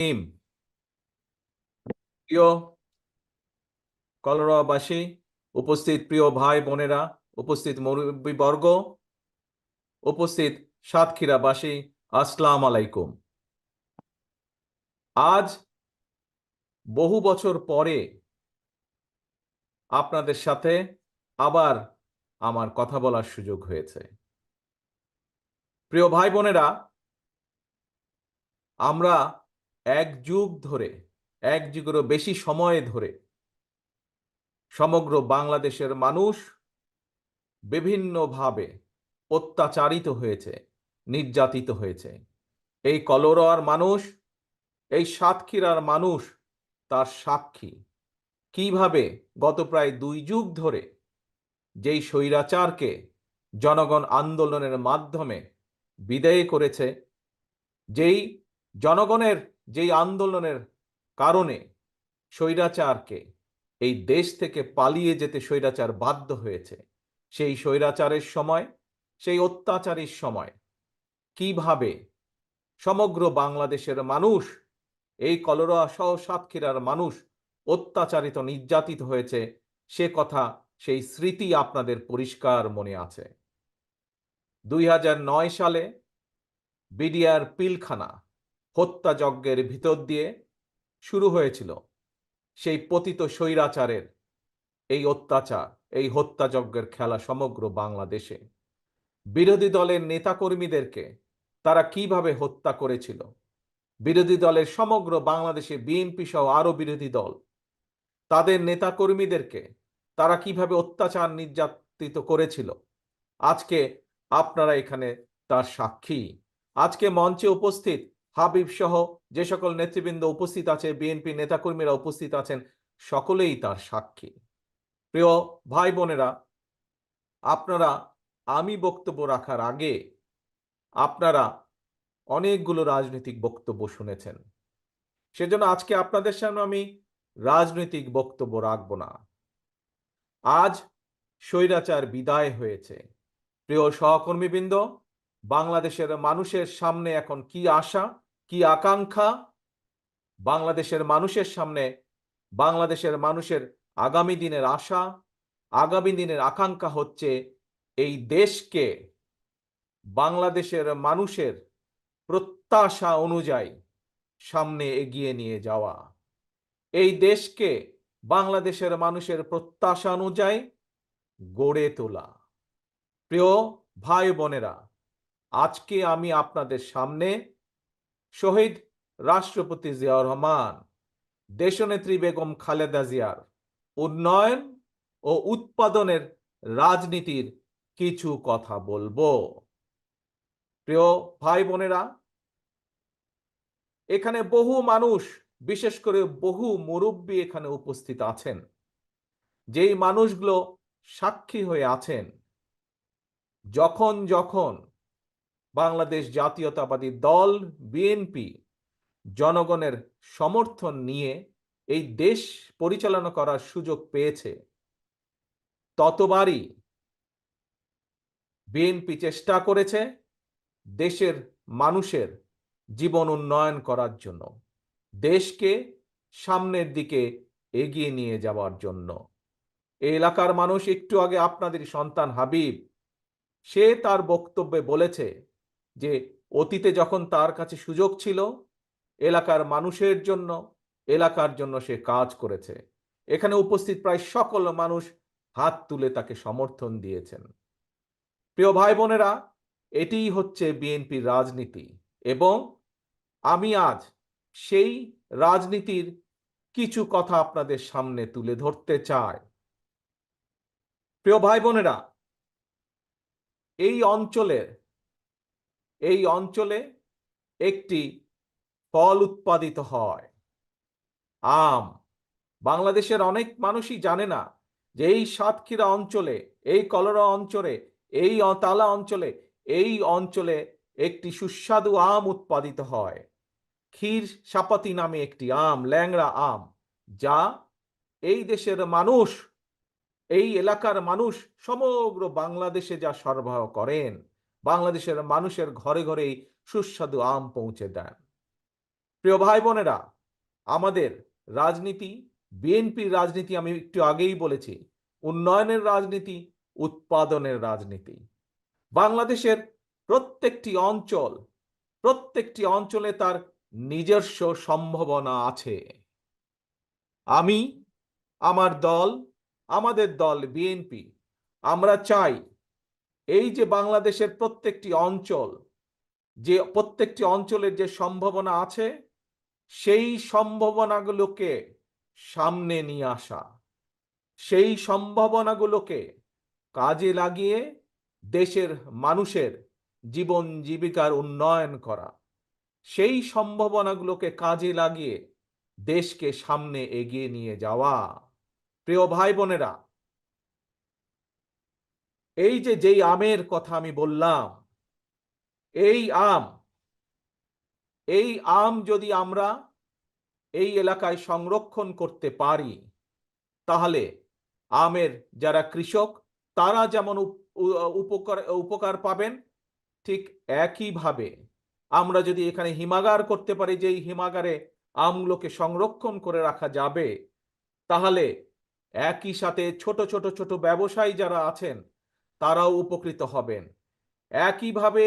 রহিম প্রিয় কলরবাসী উপস্থিত প্রিয় ভাই বোনেরা, উপস্থিত বর্গ উপস্থিত সাতক্ষীরাবাসী, আসসালাম আলাইকুম। আজ বহু বছর পরে আপনাদের সাথে আবার আমার কথা বলার সুযোগ হয়েছে। প্রিয় ভাই বোনেরা, আমরা এক যুগ ধরে, এক যুগেরও বেশি সময় ধরে সমগ্র বাংলাদেশের মানুষ বিভিন্নভাবে অত্যাচারিত হয়েছে, নির্যাতিত হয়েছে। এই কলরোয়ার মানুষ, এই সাতক্ষীরার মানুষ তার সাক্ষী। কীভাবে গত প্রায় দুই যুগ ধরে যেই স্বৈরাচারকে জনগণ আন্দোলনের মাধ্যমে বিদায় করেছে, যেই জনগণের যেই আন্দোলনের কারণে স্বৈরাচারকে এই দেশ থেকে পালিয়ে যেতে স্বৈরাচার বাধ্য হয়েছে, সেই স্বৈরাচারের সময়, সেই অত্যাচারের সময় কীভাবে সমগ্র বাংলাদেশের মানুষ, এই কলরা সহ সাতক্ষীরার মানুষ অত্যাচারিত, নির্যাতিত হয়েছে, সে কথা, সেই স্মৃতি আপনাদের পরিষ্কার মনে আছে। দুই হাজার নয় সালে বিডিআর পিলখানা হত্যাযজ্ঞের ভিতর দিয়ে শুরু হয়েছিল সেই পতিত স্বৈরাচারের এই অত্যাচার, এই হত্যাযজ্ঞের খেলা সমগ্র বাংলাদেশে। বিরোধী দলের নেতাকর্মীদেরকে তারা কীভাবে হত্যা করেছিল? বিরোধী দলের সমগ্র বাংলাদেশে বিএনপি সহ আরও বিরোধী দল, তাদের নেতাকর্মীদেরকে তারা কীভাবে অত্যাচার নির্যাতিত করেছিল? আজকে আপনারা এখানে তার সাক্ষী। আজকে মঞ্চে উপস্থিত হাবিব সহ যে সকল নেতৃবৃন্দ উপস্থিত আছে, বিএনপি নেতাকর্মীরা উপস্থিত আছেন, সকলেই তার সাক্ষী। প্রিয় ভাই বোনেরা, আপনারা আমি বক্তব্য রাখার আগে আপনারা অনেকগুলো রাজনৈতিক বক্তব্য শুনেছেন। সেজন্য আজকে আপনাদের সামনে আমি রাজনৈতিক বক্তব্য রাখব না। আজ স্বৈরাচার বিদায় হয়েছে। প্রিয় সহকর্মীবৃন্দ বাংলাদেশের মানুষের সামনে এখন কি আশা, কি আকাঙ্ক্ষা? বাংলাদেশের মানুষের সামনে, বাংলাদেশের মানুষের আগামী দিনের আশা, আগামী দিনের আকাঙ্ক্ষা হচ্ছে এই দেশকে, বাংলাদেশের মানুষের প্রত্যাশা অনুযায়ী সামনে এগিয়ে নিয়ে যাওয়া। এই দেশকে বাংলাদেশের মানুষের প্রত্যাশা অনুযায়ী গড়ে তোলা। প্রিয় ভাই বোনেরা আজকে আমি আপনাদের সামনে শহীদ রাষ্ট্রপতি জিয়াউর রহমান, দেশনেত্রী বেগম খালেদা জিয়ার উন্নয়ন ও উৎপাদনের রাজনীতির কিছু কথা বলব। প্রিয় ভাই বোনেরা, এখানে বহু মানুষ, বিশেষ করে বহু মুরব্বী এখানে উপস্থিত আছেন। যেই মানুষগুলো সাক্ষী হয়ে আছেন, যখন যখন বাংলাদেশ জাতীয়তাবাদী দল, বিএনপি, জনগণের সমর্থন নিয়ে এই দেশ পরিচালনা করার সুযোগ পেয়েছে। ততবারই বিএনপি চেষ্টা করেছে দেশের মানুষের জীবন উন্নয়ন করার জন্য, দেশকে সামনের দিকে এগিয়ে নিয়ে যাওয়ার জন্য। এলাকার মানুষ একটু আগে আপনাদের সন্তান হাবিব, সে তার বক্তব্যে বলেছে যে অতীতে যখন তার কাছে সুযোগ ছিল, এলাকার মানুষের জন্য, এলাকার জন্য সে কাজ করেছে। এখানে উপস্থিত প্রায় সকল মানুষ হাত তুলে তাকে সমর্থন দিয়েছেন। প্রিয় ভাই বোনেরা এটিই হচ্ছে বিএনপির রাজনীতি এবং আমি আজ সেই রাজনীতির কিছু কথা আপনাদের সামনে তুলে ধরতে চাই। প্রিয় ভাই বোনেরা এই অঞ্চলের এই অঞ্চলে একটি ফল উৎপাদিত হয়। আম। বাংলাদেশের অনেক মানুষই জানে না যে এই সাতক্ষীরা অঞ্চলে, এই কলরা অঞ্চলে, এই তালা অঞ্চলে, এই অঞ্চলে একটি সুস্বাদু আম উৎপাদিত হয়। ক্ষীর সাপাতি নামে একটি আম, ল্যাংড়া আম, যা এই দেশের মানুষ, এই এলাকার মানুষ সমগ্র বাংলাদেশে যা সরবরাহ করেন। বাংলাদেশের মানুষের ঘরে ঘরেই সুস্বাদু আম পৌঁছে দেন। প্রিয় ভাই বোনেরা আমাদের রাজনীতি, বিএনপির রাজনীতি আমি একটু আগেই বলেছি, উন্নয়নের রাজনীতি, উৎপাদনের রাজনীতি। বাংলাদেশের প্রত্যেকটি অঞ্চল, প্রত্যেকটি অঞ্চলে তার নিজস্ব সম্ভাবনা আছে। আমি, আমার দল, আমাদের দল বিএনপি, আমরা চাই এই যে বাংলাদেশের প্রত্যেকটি অঞ্চল, যে প্রত্যেকটি অঞ্চলের যে সম্ভাবনা আছে, সেই সম্ভাবনাগুলোকে সামনে নিয়ে আসা, সেই সম্ভাবনাগুলোকে কাজে লাগিয়ে দেশের মানুষের জীবন জীবিকার উন্নয়ন করা, সেই সম্ভাবনাগুলোকে কাজে লাগিয়ে দেশকে সামনে এগিয়ে নিয়ে যাওয়া। প্রিয় ভাই বোনেরা এই যে যেই আমের কথা আমি বললাম, এই আম এই আম যদি আমরা এই এলাকায় সংরক্ষণ করতে পারি, তাহলে আমের যারা কৃষক, তারা যেমন উপকার উপকার পাবেন, ঠিক একইভাবে আমরা যদি এখানে হিমাগার করতে পারি যে এই হিমাগারে আমগুলোকে সংরক্ষণ করে রাখা যাবে, তাহলে একই সাথে ছোট ছোট ছোট ব্যবসায়ী যারা আছেন তারাও উপকৃত হবেন। একইভাবে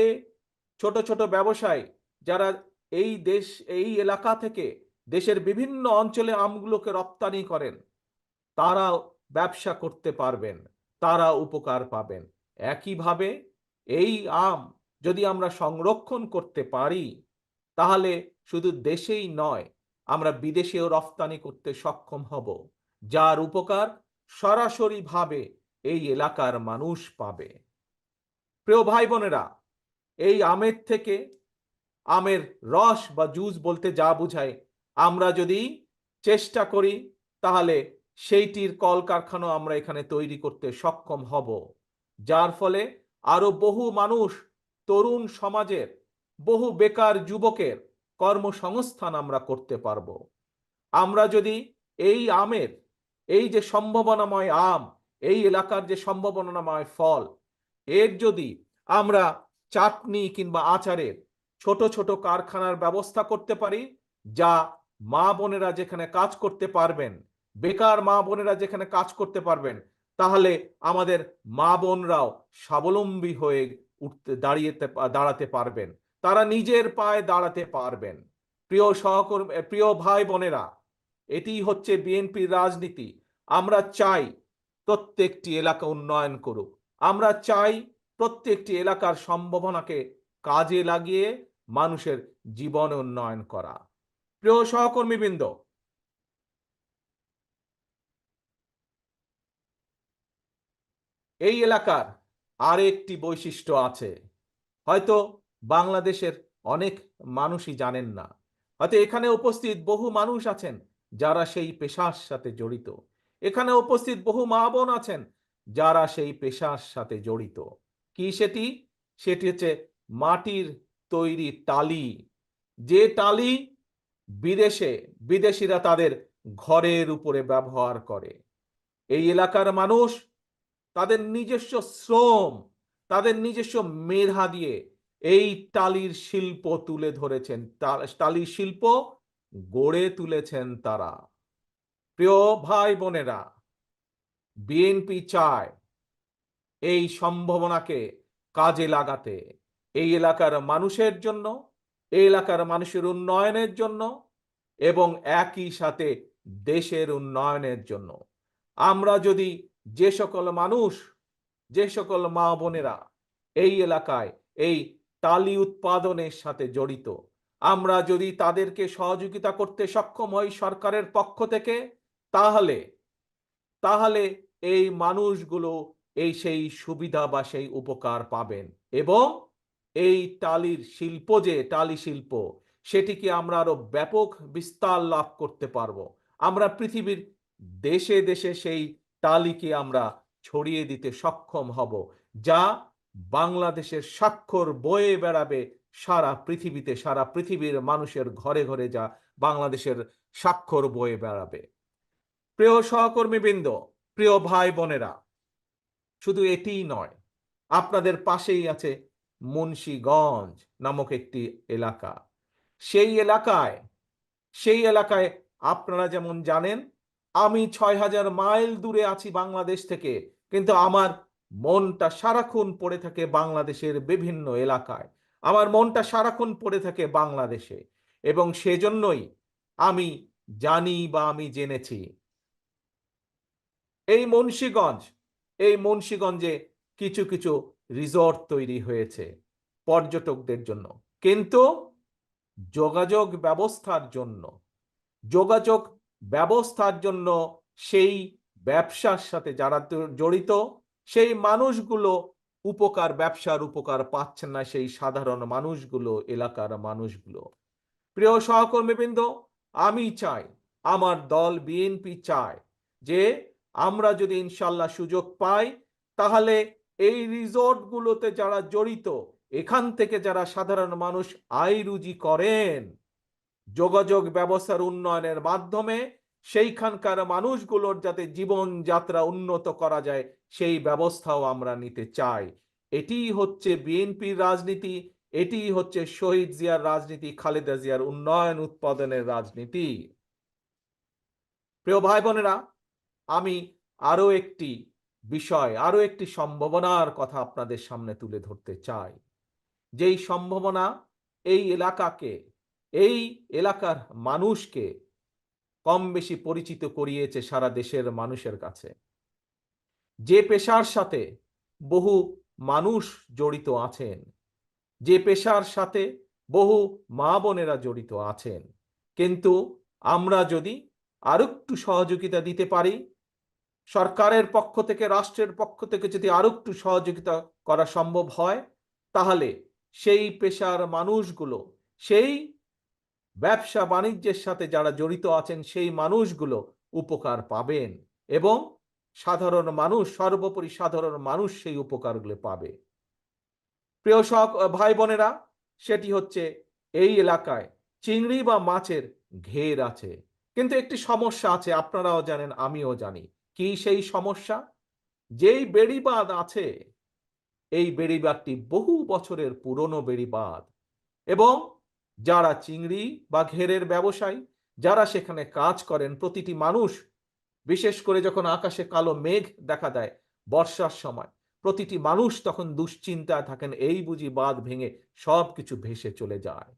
ছোট ছোট ব্যবসায়ী যারা এই দেশ, এই এলাকা থেকে দেশের বিভিন্ন অঞ্চলে আমগুলোকে রপ্তানি করেন তারা ব্যবসা করতে পারবেন, তারা উপকার পাবেন। একইভাবে এই আম যদি আমরা সংরক্ষণ করতে পারি, তাহলে শুধু দেশেই নয়, আমরা বিদেশেও রফতানি করতে সক্ষম হব, যার উপকার সরাসরিভাবে এই এলাকার মানুষ পাবে। প্রিয় ভাই বোনেরা এই আমের থেকে আমের রস বা জুস বলতে যা বুঝায় আমরা যদি চেষ্টা করি, তাহলে সেইটির কলকারখানা আমরা এখানে তৈরি করতে সক্ষম হব। যার ফলে আরও বহু মানুষ, তরুণ সমাজের, বহু বেকার যুবকের কর্মসংস্থান আমরা করতে পারব। আমরা যদি এই আমের, এই যে সম্ভাবনাময় আম এই এলাকার যে সম্ভাবনাময় ফল, এর যদি আমরা চাটনি কিংবা আচারের ছোট ছোট কারখানার ব্যবস্থা করতে পারি, যা মা বোনেরা যেখানে কাজ করতে পারবেন, বেকার মা বোনেরা যেখানে কাজ করতে পারবেন, তাহলে আমাদের মা বোনরাও স্বাবলম্বী হয়ে উঠতে দাঁড়িয়ে দাঁড়াতে পারবেন। তারা নিজের পায়ে দাঁড়াতে পারবেন। প্রিয় সহকর্মী, প্রিয় ভাই বোনেরা, এটি হচ্ছে বিএনপির রাজনীতি। আমরা চাই প্রত্যেকটি এলাকা উন্নয়ন করুক। আমরা চাই প্রত্যেকটি এলাকার সম্ভাবনাকে কাজে লাগিয়ে মানুষের জীবন উন্নয়ন করা। প্রিয় সহকর্মীবৃন্দ, এই এলাকার আর একটি বৈশিষ্ট্য আছে। হয়তো বাংলাদেশের অনেক মানুষই জানেন না। হয়তো এখানে উপস্থিত বহু মানুষ আছেন যারা সেই পেশার সাথে জড়িত। এখানে উপস্থিত বহু মা বোন আছেন, যারা সেই পেশার সাথে জড়িত। কি সেটি? সেটি হচ্ছে মাটির তৈরি টালি। যে টালি বিদেশে, বিদেশিরা তাদের ঘরের উপরে ব্যবহার করে। এই এলাকার মানুষ তাদের নিজস্ব শ্রম, তাদের নিজস্ব মেধা দিয়ে এই টালির শিল্প তুলে ধরেছেন। টালির শিল্প গড়ে তুলেছেন তারা। প্রিয় ভাই বোনেরা বিএনপি চায় এই সম্ভাবনাকে কাজে লাগাতে। এই এলাকার মানুষের জন্য, এই এলাকার মানুষের উন্নয়নের জন্য এবং একই সাথে দেশের উন্নয়নের জন্য। আমরা যদি যে সকল মানুষ, যে সকল মা বোনেরা এই এলাকায় এই টালি উৎপাদনের সাথে জড়িত, আমরা যদি তাদেরকে সহযোগিতা করতে সক্ষম হই সরকারের পক্ষ থেকে তাহলে তাহলে এই মানুষগুলো এই সেই সুবিধা বা সেই উপকার পাবেন এবং এই টালির শিল্প যে টালি শিল্প, সেটিকে আমরা আরও ব্যাপক বিস্তার লাভ করতে পারব। আমরা পৃথিবীর দেশে দেশে সেই টালিকে আমরা ছড়িয়ে দিতে সক্ষম হব, যা বাংলাদেশের স্বাক্ষর বয়ে বেড়াবে সারা পৃথিবীতে, সারা পৃথিবীর মানুষের ঘরে ঘরে যা বাংলাদেশের স্বাক্ষর বয়ে বেড়াবে। প্রিয় সহকর্মীবৃন্দ, প্রিয় ভাই বোনেরা, শুধু এটিই নয়, আপনাদের পাশেই আছে মুন্সীগঞ্জ নামক একটি এলাকা। সেই এলাকায় সেই এলাকায় আপনারা যেমন জানেন, আমি ছয় হাজার মাইল দূরে আছি বাংলাদেশ থেকে, কিন্তু আমার মনটা সারাক্ষণ পড়ে থাকে বাংলাদেশের বিভিন্ন এলাকায়। আমার মনটা সারাক্ষণ পড়ে থাকে বাংলাদেশে এবং সেজন্যই আমি জানি বা আমি জেনেছি এই মুন্সীগঞ্জ, এই মুন্সীগঞ্জে কিছু কিছু রিসর্ট তৈরি হয়েছে পর্যটকদের জন্য। কিন্তু যোগাযোগ ব্যবস্থার জন্য, যোগাযোগ ব্যবস্থার জন্য সেই ব্যবসার সাথে যারা জড়িত, সেই মানুষগুলো উপকার, ব্যবসার উপকার পাচ্ছেন না সেই সাধারণ মানুষগুলো, এলাকার মানুষগুলো। প্রিয় সহকর্মীবৃন্দ, আমি চাই, আমার দল বিএনপি চায় যে আমরা যদি ইনশাল্লাহ সুযোগ পাই, তাহলে এই রিসোর্টগুলোতে যারা জড়িত, এখান থেকে যারা সাধারণ মানুষ আয় রুজি করেন, যোগাযোগ ব্যবস্থার উন্নয়নের মাধ্যমে সেইখানকার মানুষগুলোর যাতে জীবনযাত্রা উন্নত করা যায়, সেই ব্যবস্থাও আমরা নিতে চাই। এটিই হচ্ছে বিএনপির রাজনীতি এটিই হচ্ছে শহীদ জিয়ার রাজনীতি, খালেদা জিয়ার উন্নয়ন উৎপাদনের রাজনীতি। প্রিয় ভাই বোনেরা আমি আরও একটি বিষয়, আরও একটি সম্ভাবনার কথা আপনাদের সামনে তুলে ধরতে চাই। যেই সম্ভাবনা এই এলাকাকে, এই এলাকার মানুষকে কম বেশি পরিচিত করিয়েছে সারা দেশের মানুষের কাছে। যে পেশার সাথে বহু মানুষ জড়িত আছেন, যে পেশার সাথে বহু মা বোনেরা জড়িত আছেন, কিন্তু আমরা যদি আরেকটু সহযোগিতা দিতে পারি সরকারের পক্ষ থেকে, রাষ্ট্রের পক্ষ থেকে যদি আরও আরেকটু সহযোগিতা করা সম্ভব হয়, তাহলে সেই পেশার মানুষগুলো, সেই ব্যবসা বাণিজ্যের সাথে যারা জড়িত আছেন, সেই মানুষগুলো উপকার পাবেন এবং সাধারণ মানুষ, সর্বোপরি সাধারণ মানুষ সেই উপকারগুলো পাবে। প্রিয় সহ ভাই বোনেরা, সেটি হচ্ছে এই এলাকায় চিংড়ি বা মাছের ঘের আছে। কিন্তু একটি সমস্যা আছে, আপনারাও জানেন, আমিও জানি। কি সেই সমস্যা? যেই বেড়িবাঁধ আছে, এই বেড়িবাঁধটি বহু বছরের পুরনো বেড়িবাঁধ। এবং যারা চিংড়ি বা ঘেরের ব্যবসায়ী, যারা সেখানে কাজ করেন, প্রতিটি মানুষ, বিশেষ করে যখন আকাশে কালো মেঘ দেখা দেয় বর্ষার সময়, প্রতিটি মানুষ তখন দুশ্চিন্তায় থাকেন, এই বুঝি বাঁধ ভেঙে সব কিছু ভেসে চলে যায়।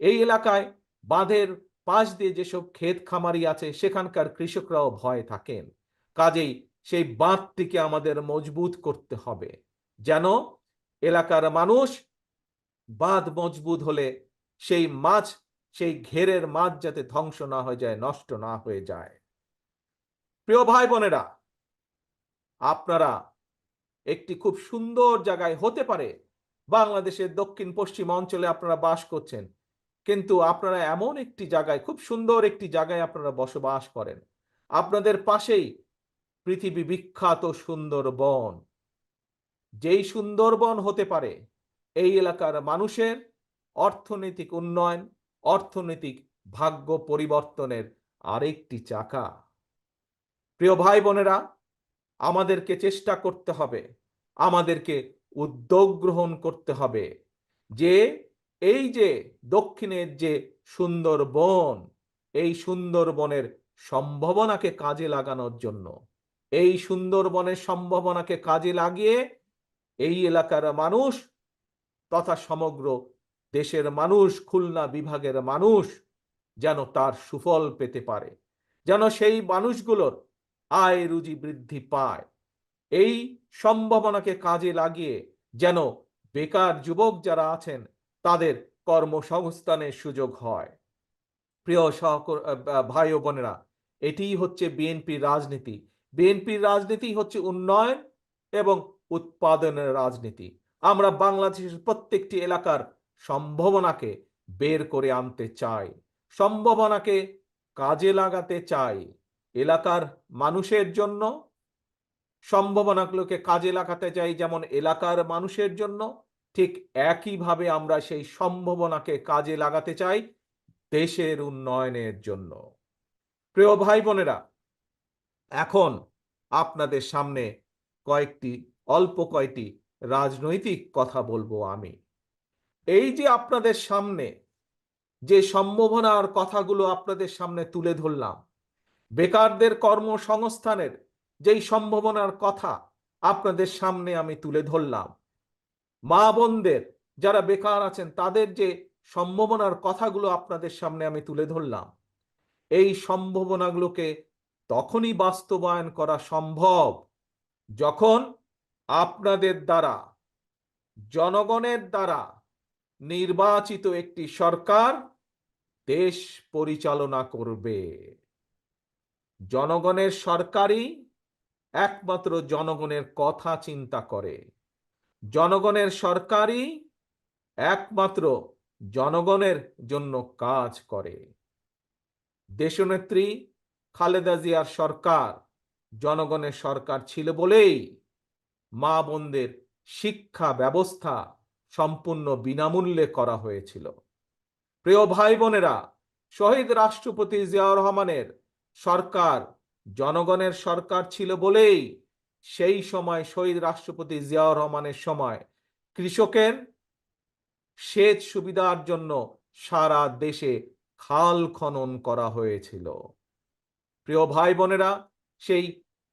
এই এলাকায় বাঁধের পাশ দিয়ে যেসব ক্ষেত খামারি আছে, সেখানকার কৃষকরাও ভয় থাকেন। কাজেই সেই বাঁধটিকে আমাদের মজবুত করতে হবে। যেন এলাকার মানুষ বাঁধ মজবুত হলে সেই মাছ, সেই ঘেরের মাছ যাতে ধ্বংস না হয়ে যায়, নষ্ট না হয়ে যায়। প্রিয় ভাই বোনেরা আপনারা একটি খুব সুন্দর জায়গায় হতে পারে। বাংলাদেশের দক্ষিণ পশ্চিম অঞ্চলে আপনারা বাস করছেন, কিন্তু আপনারা এমন একটি জায়গায়, খুব সুন্দর একটি জায়গায় আপনারা বসবাস করেন। আপনাদের পাশেই পৃথিবী বিখ্যাত সুন্দরবন। যেই সুন্দরবন হতে পারে, এই এলাকার মানুষের অর্থনৈতিক উন্নয়ন, অর্থনৈতিক ভাগ্য পরিবর্তনের আরেকটি চাকা। প্রিয় ভাই বোনেরা, আমাদেরকে চেষ্টা করতে হবে, আমাদেরকে উদ্যোগ গ্রহণ করতে হবে যে এই যে দক্ষিণের যে সুন্দরবন, এই সুন্দরবনের সম্ভাবনাকে কাজে লাগানোর জন্য এই সুন্দরবনের সম্ভাবনাকে কাজে লাগিয়ে এই এলাকার মানুষ তথা সমগ্র দেশের মানুষ, খুলনা বিভাগের মানুষ যেন তার সুফল পেতে পারে, যেন সেই মানুষগুলোর আয় রুজি বৃদ্ধি পায়। এই সম্ভাবনাকে কাজে লাগিয়ে যেন বেকার যুবক যারা আছেন, তাদের কর্মসংস্থানের সুযোগ হয়। প্রিয় সহক ভাই বোনেরা, এটিই হচ্ছে বিএনপির রাজনীতি। বিএনপির রাজনীতি হচ্ছে উন্নয়ন এবং উৎপাদনের রাজনীতি। আমরা বাংলাদেশের প্রত্যেকটি এলাকার সম্ভাবনাকে বের করে আনতে চাই, সম্ভাবনাকে কাজে লাগাতে চাই। এলাকার মানুষের জন্য সম্ভাবনাগুলোকে কাজে লাগাতে চাই, যেমন এলাকার মানুষের জন্য ঠিক একইভাবে আমরা সেই সম্ভাবনাকে কাজে লাগাতে চাই দেশের উন্নয়নের জন্য। প্রিয় ভাই বোনেরা এখন আপনাদের সামনে কয়েকটি, অল্প কয়েকটি রাজনৈতিক কথা বলব আমি। এই যে আপনাদের সামনে যে সম্ভাবনার কথাগুলো আপনাদের সামনে তুলে ধরলাম, বেকারদের কর্মসংস্থানের যেই সম্ভাবনার কথা আপনাদের সামনে আমি তুলে ধরলাম, মা বোনদের যারা বেকার আছেন, তাদের যে সম্ভাবনার কথাগুলো আপনাদের সামনে আমি তুলে ধরলাম, এই সম্ভাবনাগুলোকে তখনই বাস্তবায়ন করা সম্ভব। যখন আপনাদের দ্বারা, জনগণের দ্বারা নির্বাচিত একটি সরকার দেশ পরিচালনা করবে। জনগণের সরকারই একমাত্র জনগণের কথা চিন্তা করে। জনগণের সরকারই একমাত্র জনগণের জন্য কাজ করে। দেশনেত্রী খালেদা জিয়ার সরকার জনগণের সরকার ছিল বলেই মা বোনদের শিক্ষা ব্যবস্থা সম্পূর্ণ বিনামূল্যে করা হয়েছিল। প্রিয় ভাই বোনেরা, শহীদ রাষ্ট্রপতি জিয়াউর রহমানের সরকার জনগণের সরকার ছিল বলেই সেই সময় শহীদ রাষ্ট্রপতি জিয়াউর রহমানের সময় কৃষকের সেচ সুবিধার জন্য সারা দেশে খাল খনন করা হয়েছিল। প্রিয় ভাই বোনেরা সেই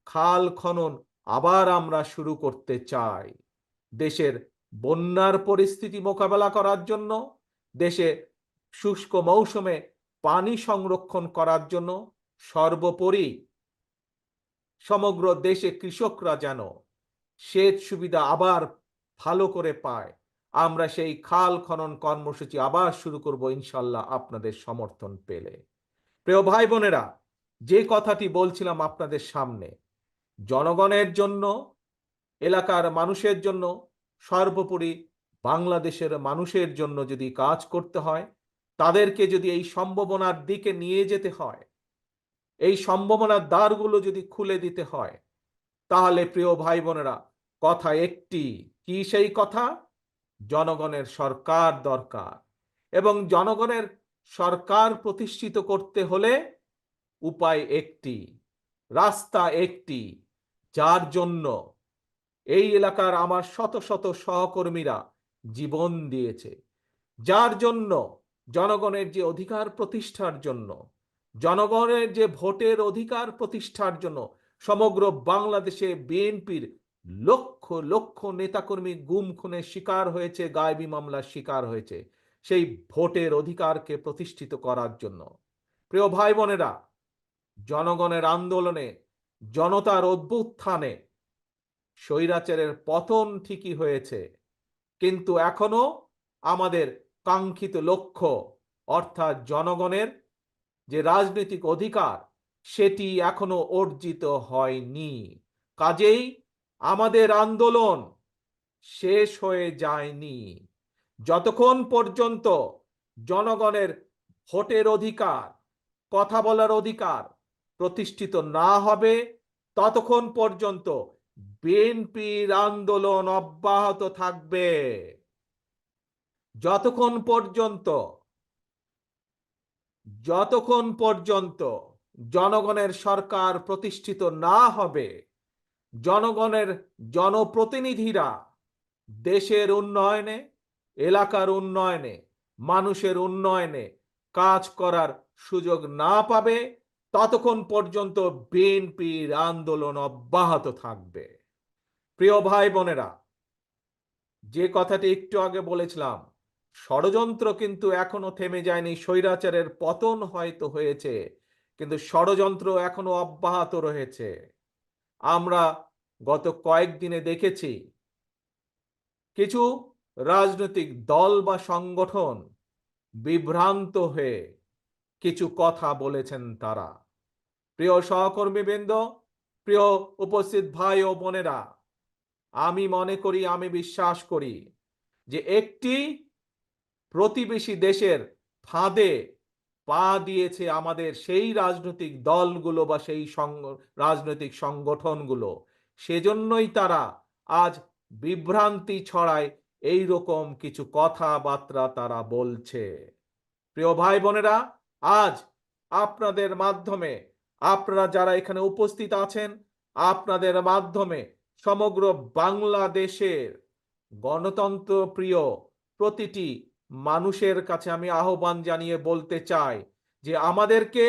খাল খনন আবার আমরা শুরু করতে চাই। দেশের বন্যার পরিস্থিতি মোকাবেলা করার জন্য, দেশে শুষ্ক মৌসুমে পানি সংরক্ষণ করার জন্য সর্বোপরি সমগ্র দেশে কৃষকরা যেন সেচ সুবিধা আবার ভালো করে পায়। আমরা সেই খাল খনন কর্মসূচি আবার শুরু করব ইনশাল্লাহ আপনাদের সমর্থন পেলে। প্রিয় ভাই বোনেরা যে কথাটি বলছিলাম আপনাদের সামনে, জনগণের জন্য, এলাকার মানুষের জন্য, সর্বোপরি বাংলাদেশের মানুষের জন্য যদি কাজ করতে হয়, তাদেরকে যদি এই সম্ভাবনার দিকে নিয়ে যেতে হয়, এই সম্ভাবনার দ্বারগুলো যদি খুলে দিতে হয়, তাহলে প্রিয় ভাই বোনেরা কথা একটি, কি সেই কথা? জনগণের সরকার দরকার। এবং জনগণের সরকার প্রতিষ্ঠিত করতে হলে উপায় একটি, রাস্তা একটি, যার জন্য এই এলাকার আমার শত শত সহকর্মীরা জীবন দিয়েছে। যার জন্য জনগণের যে অধিকার প্রতিষ্ঠার জন্য, জনগণের যে ভোটের অধিকার প্রতিষ্ঠার জন্য সমগ্র বাংলাদেশে বিএনপির লক্ষ লক্ষ নেতাকর্মী গুম খুনের শিকার হয়েছে, গায়েবী মামলার শিকার হয়েছে সেই ভোটের অধিকারকে প্রতিষ্ঠিত করার জন্য। প্রিয় ভাই বোনেরা জনগণের আন্দোলনে, জনতার অভ্যুত্থানে স্বৈরাচারের পতন ঠিকই হয়েছে। কিন্তু এখনও আমাদের কাঙ্ক্ষিত লক্ষ্য, অর্থাৎ জনগণের যে রাজনৈতিক অধিকার, সেটি এখনও অর্জিত হয়নি। কাজেই আমাদের আন্দোলন শেষ হয়ে যায়নি। যতক্ষণ পর্যন্ত জনগণের ভোটের অধিকার, কথা বলার অধিকার প্রতিষ্ঠিত না হবে, ততক্ষণ পর্যন্ত বিএনপির আন্দোলন অব্যাহত থাকবে। যতক্ষণ পর্যন্ত যতক্ষণ পর্যন্ত জনগণের সরকার প্রতিষ্ঠিত না হবে, জনগণের জনপ্রতিনিধিরা দেশের উন্নয়নে, এলাকার উন্নয়নে, মানুষের উন্নয়নে কাজ করার সুযোগ না পাবে ততক্ষণ পর্যন্ত বিএনপির আন্দোলন অব্যাহত থাকবে। প্রিয় ভাই বোনেরা, যে কথাটি একটু আগে বলেছিলাম, ষড়যন্ত্র কিন্তু এখনও থেমে যায়নি, স্বৈরাচারের পতন হয়তো হয়েছে, কিন্তু ষড়যন্ত্র এখনও অব্যাহত রয়েছে। আমরা গত কয়েকদিনে দেখেছি কিছু রাজনৈতিক দল বা সংগঠন বিভ্রান্ত হয়ে কিছু কথা বলেছেন তারা। প্রিয় সহকর্মীবৃন্দ প্রিয় উপস্থিত ভাই ও বোনেরা, আমি মনে করি, আমি বিশ্বাস করি যে একটি প্রতিবেশী দেশের ফাঁদে পা দিয়েছে আমাদের সেই রাজনৈতিক দলগুলো বা সেই রাজনৈতিক সংগঠনগুলো। সেজন্যই তারা আজ বিভ্রান্তি ছড়ায় এই রকম কিছু কথাবার্তা তারা বলছে। প্রিয় ভাই বোনেরা, আজ আপনাদের মাধ্যমে আপনারা যারা এখানে উপস্থিত আছেন, আপনাদের মাধ্যমে সমগ্র বাংলাদেশের গণতন্ত্র প্রিয় প্রতিটি মানুষের কাছে আমি আহ্বান জানিয়ে বলতে চাই যে আমাদেরকে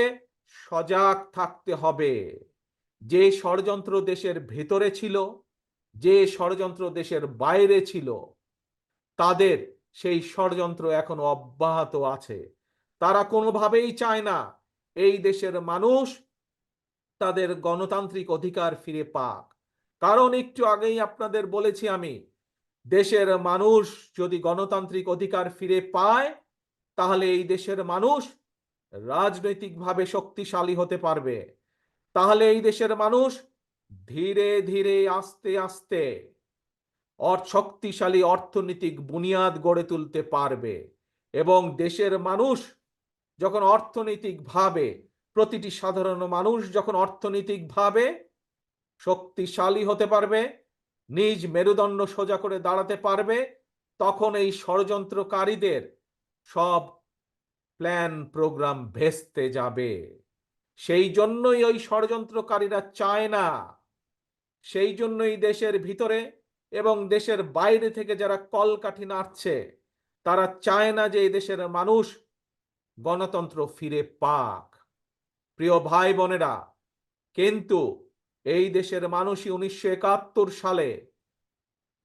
সজাগ থাকতে হবে। যে ষড়যন্ত্র দেশের ভেতরে ছিল, যে ষড়যন্ত্র দেশের বাইরে ছিল, তাদের সেই ষড়যন্ত্র এখনও অব্যাহত আছে। তারা কোনোভাবেই চায় না এই দেশের মানুষ তাদের গণতান্ত্রিক অধিকার ফিরে পাক। কারণ একটু আগেই আপনাদের বলেছি আমি, দেশের মানুষ যদি গণতান্ত্রিক অধিকার ফিরে পায়, তাহলে এই দেশের মানুষ রাজনৈতিকভাবে শক্তিশালী হতে পারবে। তাহলে এই দেশের মানুষ ধীরে ধীরে আস্তে আস্তে শক্তিশালী অর্থনৈতিক বুনিয়াদ গড়ে তুলতে পারবে। এবং দেশের মানুষ যখন অর্থনৈতিকভাবে প্রতিটি সাধারণ মানুষ যখন অর্থনৈতিকভাবে শক্তিশালী হতে পারবে, নিজ মেরুদণ্ড সোজা করে দাঁড়াতে পারবে, তখন এই ষড়যন্ত্রকারীদের সব প্ল্যান, প্রোগ্রাম ভেস্তে যাবে। সেই জন্যই ওই ষড়যন্ত্রকারীরা চায় না। সেই জন্যই দেশের ভিতরে এবং দেশের বাইরে থেকে যারা কলকাঠি নাড়ছে, তারা চায় না যে এই দেশের মানুষ গণতন্ত্র ফিরে পাক। প্রিয় ভাই বোনেরা, কিন্তু এই দেশের মানুষই উনিশশো একাত্তর সালে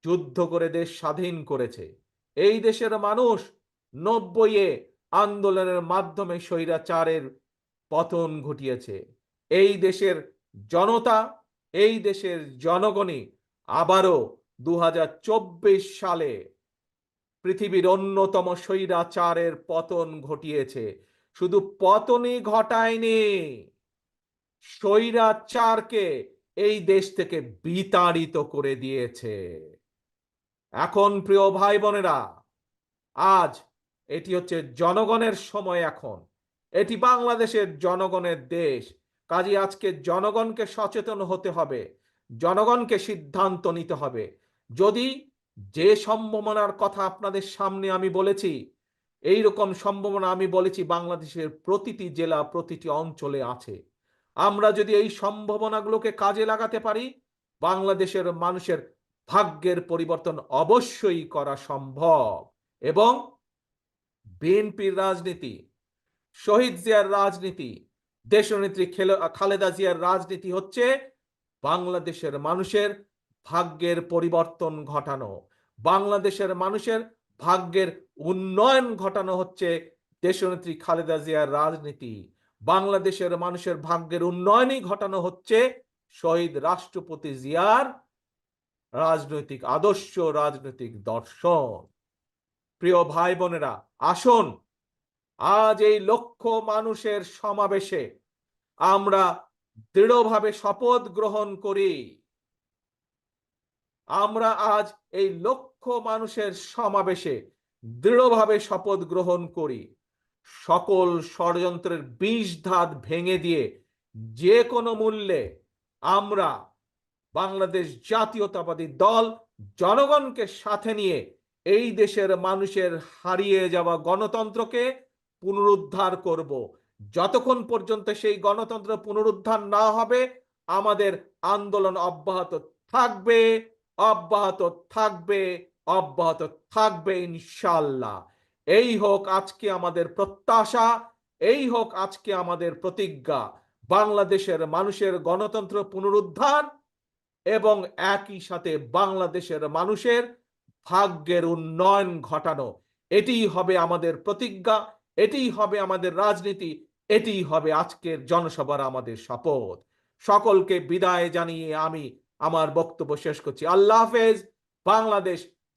যুদ্ধ করে দেশ স্বাধীন করেছে। এই দেশের মানুষ নব্বইয়ে আন্দোলনের মাধ্যমে স্বৈরাচারের পতন ঘটিয়েছে। এই দেশের জনতা, এই দেশের জনগণই আবারও দু হাজার চব্বিশ সালে পৃথিবীর অন্যতম স্বৈরাচারের পতন ঘটিয়েছে। শুধু পতনই ঘটায়নি। স্বৈরাচারকে এই দেশ থেকে বিতাড়িত করে দিয়েছে। এখন প্রিয় ভাই বোনেরা আজ এটি হচ্ছে জনগণের সময় এখন। এটি বাংলাদেশের জনগণের দেশ। কাজে আজকে জনগণকে সচেতন হতে হবে, জনগণকে সিদ্ধান্ত নিতে হবে। যদি যে সম্ভাবনার কথা আপনাদের সামনে আমি বলেছি এই রকম সম্ভাবনা আমি বলেছি বাংলাদেশের প্রতিটি জেলা, প্রতিটি অঞ্চলে আছে। আমরা যদি এই সম্ভাবনাগুলোকে কাজে লাগাতে পারি, বাংলাদেশের মানুষের ভাগ্যের পরিবর্তন অবশ্যই করা সম্ভব। এবং বিএনপির রাজনীতি, শহীদ জিয়ার রাজনীতি, দেশনেত্রী খালেদা জিয়ার রাজনীতি হচ্ছে বাংলাদেশের মানুষের ভাগ্যের পরিবর্তন ঘটানো। বাংলাদেশের মানুষের ভাগ্যের উন্নয়ন ঘটানো হচ্ছে দেশনেত্রী খালেদা জিয়ার রাজনীতি। বাংলাদেশের মানুষের ভাগ্যের উন্নয়নই ঘটানো হচ্ছে শহীদ রাষ্ট্রপতি জিয়ার রাজনৈতিক আদর্শ, রাজনৈতিক দর্শন। প্রিয় ভাই বোনেরা আসুন, আজ এই লক্ষ মানুষের সমাবেশে আমরা দৃঢ়ভাবে শপথ গ্রহণ করি। আমরা আজ এই লক্ষ মানুষের সমাবেশে দৃঢ়ভাবে শপথ গ্রহণ করি। সকল ষড়যন্ত্রের বিষ ধাত ভেঙে দিয়ে যে কোনো মূল্যে আমরা বাংলাদেশ জাতীয়তাবাদী দল, জনগণকে সাথে নিয়ে এই দেশের মানুষের হারিয়ে যাওয়া গণতন্ত্রকে পুনরুদ্ধার করব। যতক্ষণ পর্যন্ত সেই গণতন্ত্র পুনরুদ্ধার না হবে, আমাদের আন্দোলন অব্যাহত থাকবে অব্যাহত থাকবে। অব্যাহত থাকবে ইনশাল্লাহ এই হোক আজকে আমাদের প্রত্যাশা, এই হোক আজকে আমাদের প্রতিজ্ঞা। বাংলাদেশের মানুষের গণতন্ত্র পুনরুদ্ধার এবং একই সাথে বাংলাদেশের মানুষের ভাগ্যের উন্নয়ন ঘটানো। এটিই হবে আমাদের প্রতিজ্ঞা এটিই হবে আমাদের রাজনীতি এটিই হবে আজকের জনসভার আমাদের শপথ। সকলকে বিদায় জানিয়ে আমি আমার বক্তব্য শেষ করছি। আল্লাহ হাফেজ, বাংলাদেশ